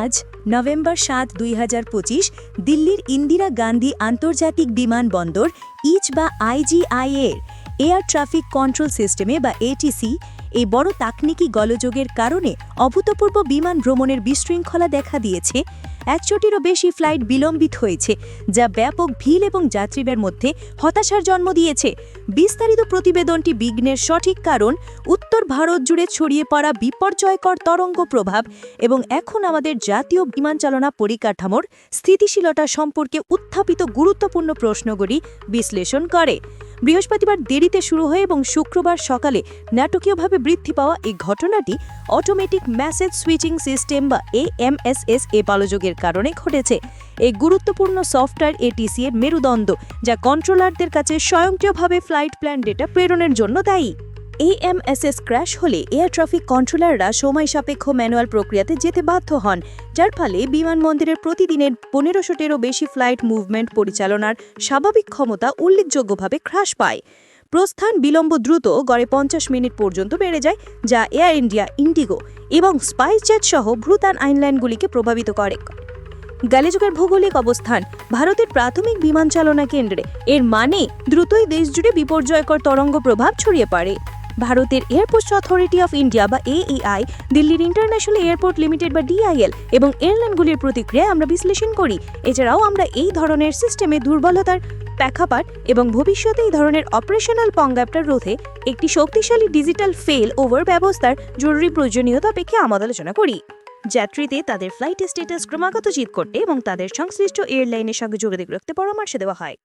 আজ নভেম্বর সাত, দুই দিল্লির ইন্দিরা গান্ধী আন্তর্জাতিক বিমানবন্দর, ইচ বা আইজিআইএর এয়ার ট্রাফিক কন্ট্রোল সিস্টেমে বা এটিসি এই বড় তাকনিকি গলযোগের কারণে অভূতপূর্ব বিমান ভ্রমণের বিশৃঙ্খলা দেখা দিয়েছে। একশোটিরও বেশি ফ্লাইট বিলম্বিত হয়েছে, যা ব্যাপক ভিড় এবং যাত্রীদের মধ্যে হতাশার জন্ম দিয়েছে। বিস্তারিত প্রতিবেদনটি বিঘ্নের সঠিক কারণ, উত্তর ভারত জুড়ে ছড়িয়ে পড়া বিপর্যয়কর তরঙ্গ প্রভাব এবং এখন আমাদের জাতীয় বিমান চালনা পরিকাঠামোর স্থিতিশীলতা সম্পর্কে উত্থাপিত গুরুত্বপূর্ণ প্রশ্নগুলি বিশ্লেষণ করে। বৃহস্পতিবার দেরিতে শুরু হয়ে এবং শুক্রবার সকালে নাটকীয়ভাবে বৃদ্ধি পাওয়া এই ঘটনাটি অটোমেটিক ম্যাসেজ সুইচিং সিস্টেম বা A M S S A পালযোগের কারণে ঘটেছে। এই গুরুত্বপূর্ণ সফটওয়্যার এটিসি এর মেরুদণ্ড, যা কন্ট্রোলারদের কাছে স্বয়ংক্রিয়ভাবে ফ্লাইট প্ল্যান ডেটা প্রেরণের জন্য দায়ী। এএমএসএস ক্র্যাশ হলে এয়ার ট্রাফিক কন্ট্রোলাররা সময় সাপেক্ষ ম্যানুয়াল প্রক্রিয়াতে যেতে বাধ্য হন, যার ফলে বিমানবন্দরের প্রতিদিনের পনেরোশোটেরও বেশি ফ্লাইট মুভমেন্ট পরিচালনার স্বাভাবিক ক্ষমতা উল্লেখযোগ্যভাবে হ্রাস পায়। প্রস্থান বিলম্ব দ্রুত গড়ে পঞ্চাশ মিনিট পর্যন্ত বেড়ে যায়, যা এয়ার ইন্ডিয়া ইন্ডিগো এবং স্পাইস জেট সহ ভ্রুতান আইনল্যান্ডগুলিকে প্রভাবিত করে। গালিযুগের ভৌগোলিক অবস্থান, ভারতের প্রাথমিক বিমান চালনা কেন্দ্রে, এর মানে দ্রুতই দেশজুড়ে বিপর্যয়কর তরঙ্গ প্রভাব ছড়িয়ে পড়ে। ভারতের এয়ারপোর্ট অথরিটি অফ ইন্ডিয়া বা এএআই দিল্লির ইন্টারন্যাশনাল এয়ারপোর্ট লিমিটেড বা ডিআইএল এবং এয়ারলাইনগুলির প্রতিক্রিয়া আমরা বিশ্লেষণ করি। এছাড়াও আমরা এই ধরনের সিস্টেমে দুর্বলতার প্রেক্ষাপট এবং ভবিষ্যতে এই ধরনের অপারেশনাল পঙ্গাপটার রোধে একটি শক্তিশালী ডিজিটাল ফেল ওভার ব্যবস্থার জরুরি প্রয়োজনীয়তা অপেক্ষা আমাদের আলোচনা করি। যাত্রীতে তাদের ফ্লাইট স্ট্যাটাস ক্রমাগত জিত করতে এবং তাদের সংশ্লিষ্ট এয়ারলাইনের সঙ্গে যোগাযোগ রাখতে পরামর্শ দেওয়া হয়।